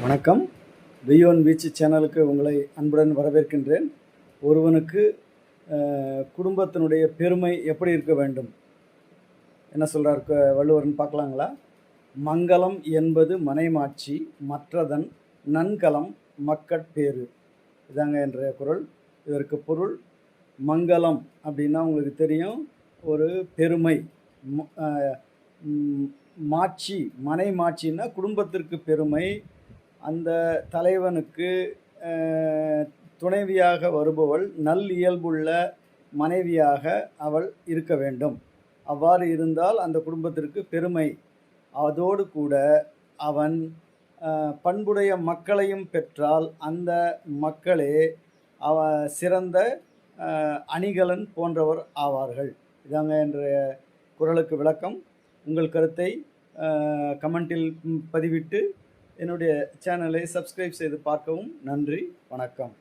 வணக்கம். Peon beach சேனலுக்கு உங்களை அன்புடன் வரவேற்கின்றேன். ஒருவனுக்கு குடும்பத்தினுடைய பெருமை எப்படி இருக்க வேண்டும்? என்ன சொல்கிறார் வள்ளுவர்னு பார்க்கலாங்களா? மங்களம் என்பது மனைமாட்சி மற்றதன் நன்கலம் மக்கட்பேறு. இதாங்க என்ற குரல். இதற்கு பொருள் மங்களம் அப்படின்னா உங்களுக்கு தெரியும் ஒரு பெருமை. ம- மாட்சி மனை மாட்சின்னா குடும்பத்திற்கு பெருமை அந்த தலைவனுக்கு துணைவியாக வருபவள் நல் இயல்புள்ள மனைவியாக அவள் இருக்க வேண்டும். அவ்வாறு இருந்தால் அந்த குடும்பத்திற்கு பெருமை. அதோடு கூட அவன் பண்புடைய மக்களையும் பெற்றால் அந்த மக்களே அவ சிறந்த அணிகலன் போன்றவர் ஆவார்கள். இதாங்க என்ற குரலுக்கு விளக்கம். உங்கள் கருத்தை கமெண்டில் பதிவிட்டு என்னுடைய சேனலை சப்ஸ்கிரைப் செய்து பார்க்கவும். நன்றி வணக்கம்.